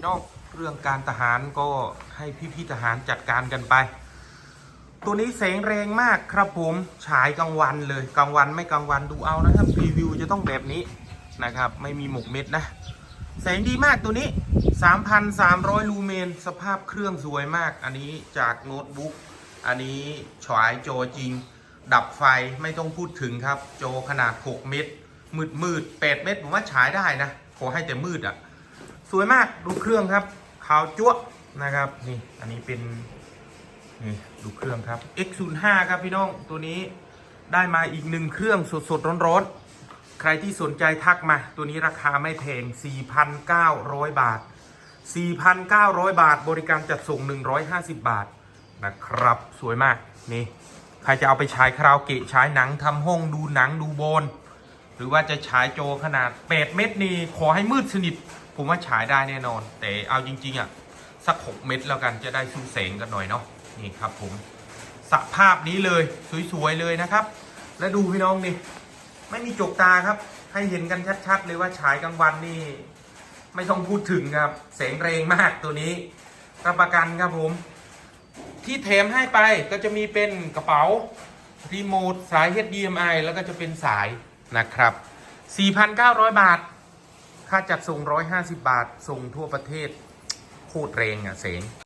พี่น้องเรื่องการทหารก็ให้พี่ๆทหารจัดการกันไป ตัวนี้แสงแรงมากครับผมฉายกลางวันเลยกลางวันไม่กลางวันดูเอานะครับรีวิวจะต้องแบบนี้นะครับ ไม่มีหมกเม็ดนะ แสงดีมากตัวนี้ 3,300 ลูเมน สภาพเครื่องสวยมาก อันนี้จากโน้ตบุ๊กอันนี้ฉายโจจริง ดับไฟไม่ต้องพูดถึงครับ โจขนาด 6 เมตร มืดมืด8เมตรผมว่าฉายได้นะ ขอให้แต่มืดอะ่ะ สวยมากดูเครื่องครับ ขาวจั๊วนะครับ นี่อันนี้เป็นนี่ดูเครื่องครับ X05 ครับพี่น้องตัวนี้ได้มาอีกหนึ่งเครื่องสดๆร้อนๆ ใครที่สนใจทักมา ตัวนี้ราคาไม่แพง 4,900 บาท 4,900 บาท บริการจัดส่ง 150 บาทนะครับ สวยมากนี่ใครจะเอาไปฉายคาราโอเกะฉายหนังทำห้องดูหนังดูโบน หรือว่าจะฉายโจขนาด 8 เม็ดนี่ขอให้มืดสนิท ผมว่าฉายได้แน่นอน แต่เอาจริง ๆอะสัก6เม็ดแล้วกันจะได้สู้แสงกันหน่อยเนาะนี่ครับผมสภาพนี้เลยสวยๆเลยนะครับ และดูพี่น้องนี่ไม่มีจกตาครับ ให้เห็นกันชัดๆเลยว่าฉายกลางวันนี่ ไม่ต้องพูดถึงครับแสงแรงมากตัวนี้รับประกันครับผม ที่แถมให้ไปก็จะมีเป็นกระเป๋ารีโมทสาย HDMI แล้วก็จะเป็นสายนะครับ 4,900 บาท ค่าจัดส่ง 150 บาท ส่งทั่วประเทศ โคตรแรงอะเสง